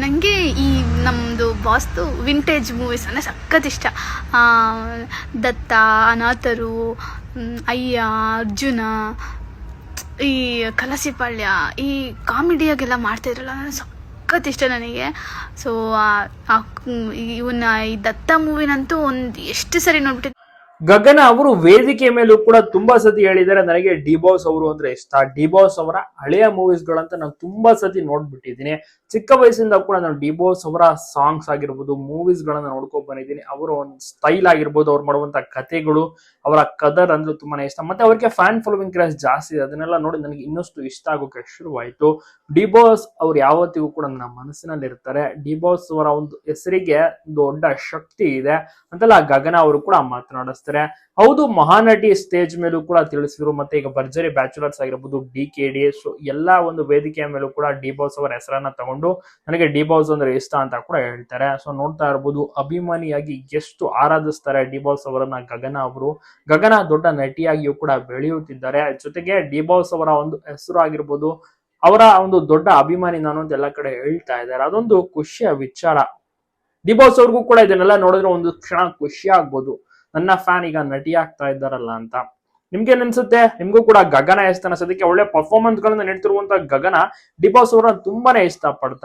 ನನಗೆ ಈ ನಮ್ಮದು ಬಾಸ್ದು ವಿಂಟೇಜ್ ಮೂವೀಸ್ ಅಂದರೆ ಸಖತ್ ಇಷ್ಟ. ದತ್ತ, ಅನಾಥರು ಅಯ್ಯ, ಅರ್ಜುನ, ಈ ಕಲಸಿಪಾಳ್ಯ, ಈ ಕಾಮಿಡಿಯಾಗೆಲ್ಲ ಮಾಡ್ತಾಯಿದ್ರಲ್ಲ ನನಗೆ ಸಖತ್ ಇಷ್ಟ ನನಗೆ. ಸೊ ಇವನ್ನ ಈ ದತ್ತ ಮೂವಿನಂತೂ ಒಂದು ಎಷ್ಟು ಸರಿ ನೋಡ್ಬಿಟ್ಟಿದ್ದೆ ಗಗನ ಅವರು ವೇದಿಕೆ ಮೇಲೂ ಕೂಡ ತುಂಬಾ ಸತಿ ಹೇಳಿದ್ದಾರೆ. ನನಗೆ ಡಿ ಬಾಸ್ ಅವರು ಅಂದ್ರೆ ಇಷ್ಟ. ಡಿ ಬಾಸ್ ಅವರ ಹಳೆಯ ಮೂವೀಸ್ ಗಳಂತ ನಾನು ತುಂಬಾ ಸತಿ ನೋಡ್ಬಿಟ್ಟಿದ್ದೀನಿ. ಚಿಕ್ಕ ವಯಸ್ಸಿಂದ ಕೂಡ ನಾನು ಡಿ ಬಾಸ್ ಅವರ ಸಾಂಗ್ಸ್ ಆಗಿರ್ಬೋದು ಮೂವೀಸ್ ಗಳನ್ನ ನೋಡ್ಕೊಂಡ್ ಬಂದಿದ್ದೀನಿ. ಅವರ ಒಂದು ಸ್ಟೈಲ್ ಆಗಿರ್ಬೋದು, ಅವ್ರು ಮಾಡುವಂತ ಕಥೆಗಳು, ಅವರ ಕದರ್ ಅಂದ್ರೆ ತುಂಬಾನೇ ಇಷ್ಟ. ಮತ್ತೆ ಅವ್ರಿಗೆ ಫ್ಯಾನ್ ಫಾಲೋವಿಂಗ್ ಕ್ರಾಸ್ ಜಾಸ್ತಿ ಇದೆ. ಅದನ್ನೆಲ್ಲ ನೋಡಿ ನನಗೆ ಇನ್ನಷ್ಟು ಇಷ್ಟ ಆಗೋಕೆ ಶುರುವಾಯಿತು. ಡಿಬಾಸ್ ಅವ್ರು ಯಾವತ್ತಿಗೂ ಕೂಡ ನನ್ನ ಮನಸ್ಸಿನಲ್ಲಿ ಇರ್ತಾರೆ ಡಿಬಾಸ್ ಅವರ ಒಂದು ಹೆಸರಿಗೆ ದೊಡ್ಡ ಶಕ್ತಿ ಇದೆ ಅಂತೆಲ್ಲ ಗಗನ ಅವರು ಕೂಡ ಮಾತನಾಡಿಸ್ತಾರೆ. ಹೌದು, ಮಹಾನಟಿ ಸ್ಟೇಜ್ ಮೇಲೂ ಕೂಡ ತಿಳಿಸಿದ್ರು, ಮತ್ತೆ ಈಗ ಭರ್ಜರಿ ಬ್ಯಾಚುಲರ್ಸ್ ಆಗಿರ್ಬೋದು, ಡಿ ಕೆ ಡಿ, ಸೊ ಎಲ್ಲಾ ಒಂದು ವೇದಿಕೆಯ ಮೇಲೂ ಕೂಡ ಡಿ ಬಾಸ್ ಅವರ ಹೆಸರನ್ನ ತಗೊಂಡು, ನನಗೆ ಡಿ ಬಾಸ್ ಅಂದ್ರೆ ಇಷ್ಟ ಅಂತ ಕೂಡ ಹೇಳ್ತಾರೆ. ಸೊ ನೋಡ್ತಾ ಇರ್ಬೋದು, ಅಭಿಮಾನಿಯಾಗಿ ಎಷ್ಟು ಆರಾಧಿಸ್ತಾರೆ ಡಿ ಬಾಸ್ ಅವರನ್ನ ಗಗನ ಅವರು. ಗಗನ ದೊಡ್ಡ ನಟಿಯಾಗಿಯೂ ಕೂಡ ಬೆಳೆಯುತ್ತಿದ್ದಾರೆ. ಜೊತೆಗೆ ಡಿ ಬಾಸ್ ಅವರ ಒಂದು ಹೆಸರು ಆಗಿರ್ಬೋದು, ಅವರ ಒಂದು ದೊಡ್ಡ ಅಭಿಮಾನಿ ನಾನು ಅಂತ ಎಲ್ಲ ಕಡೆ ಹೇಳ್ತಾ ಇದ್ದಾರೆ. ಅದೊಂದು ಖುಷಿಯ ವಿಚಾರ. ಡಿ ಬಾಸ್ ಅವ್ರಿಗೂ ಕೂಡ ಇದನ್ನೆಲ್ಲ ನೋಡಿದ್ರೆ ಒಂದು ಕ್ಷಣ ಖುಷಿ ಆಗ್ಬೋದು. ನನ್ನ ಫ್ಯಾನ್ ಈಗ ನಟಿ ಆಗ್ತಾ ಇದ್ದಾರಲ್ಲ ಅಂತ. ನಿಮ್ಗೆ ಅನ್ಸುತ್ತೆ? ನಿಮ್ಗೂ ಕೂಡ ಗಗನ ಇಷ್ಟ ಅನ್ಸೋದಕ್ಕೆ ಒಳ್ಳೆ ಪರ್ಫಾರ್ಮೆನ್ಸ್ ಗಳನ್ನ ನೆಡ್ತಿರುವಂತ ಗಗನ ಡಿಪಾಸ್ ಅವರನ್ನ ತುಂಬಾನೇ ಇಷ್ಟ ಪಡ್ತಾರೆ